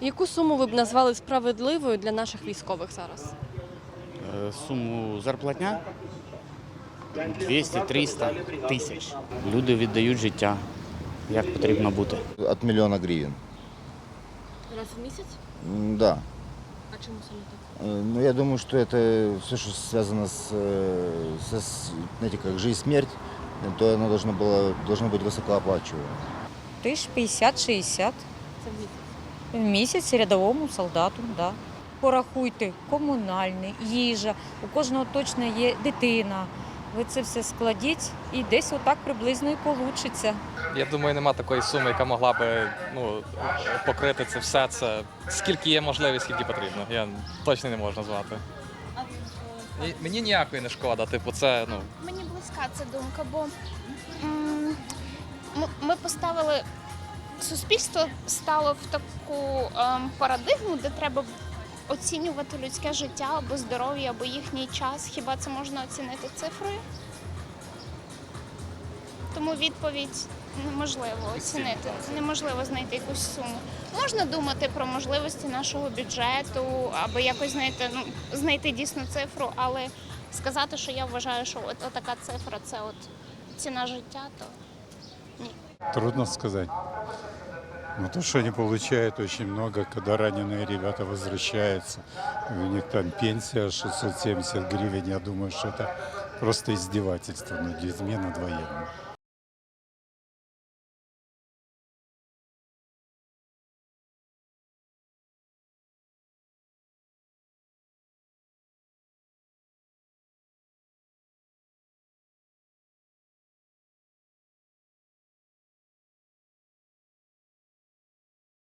Яку суму ви б назвали справедливою для наших військових зараз? Е, Суму зарплатня 200-300 тисяч. Люди віддають життя, як потрібно бути. От миллиона гривен. Раз в місяць? М, Да. А чому саме так? Э, Ну, я думаю, что это все, что связано с, э, со, с- знаете, как жизнь-смерть, э, то оно должно, было, должно быть высокооплачиваемо. Тисяч 50-60 Це в місяць. в місяць рядовому солдату, да. Порахуйте, комунальний, їжа, у кожного точно є дитина. Ви це все складіть і десь отак приблизно і получиться. Я думаю, нема такої суми, яка могла би ну, покрити це все. Це скільки є можливість, скільки потрібно. Я точно не можу назвати. Ні- Мені ніякої не шкода. Типу, це ну Мені близька ця думка, бо м, ми поставили суспільство стало в таку ем, парадигму, де треба оцінювати людське життя або здоров'я, або їхній час. Хіба це можна оцінити цифрою? Тому відповідь неможливо оцінити, неможливо знайти якусь суму. Можна думати про можливості нашого бюджету або якось знаєте, ну, знайти дійсно цифру, але сказати, що я вважаю, що от, така цифра це от ціна життя, то ні. Трудно сказать. Но то, что они получают очень много, когда раненые ребята возвращаются, у них там пенсия 670 гривен, я думаю, что это просто издевательство над людьми, над военными.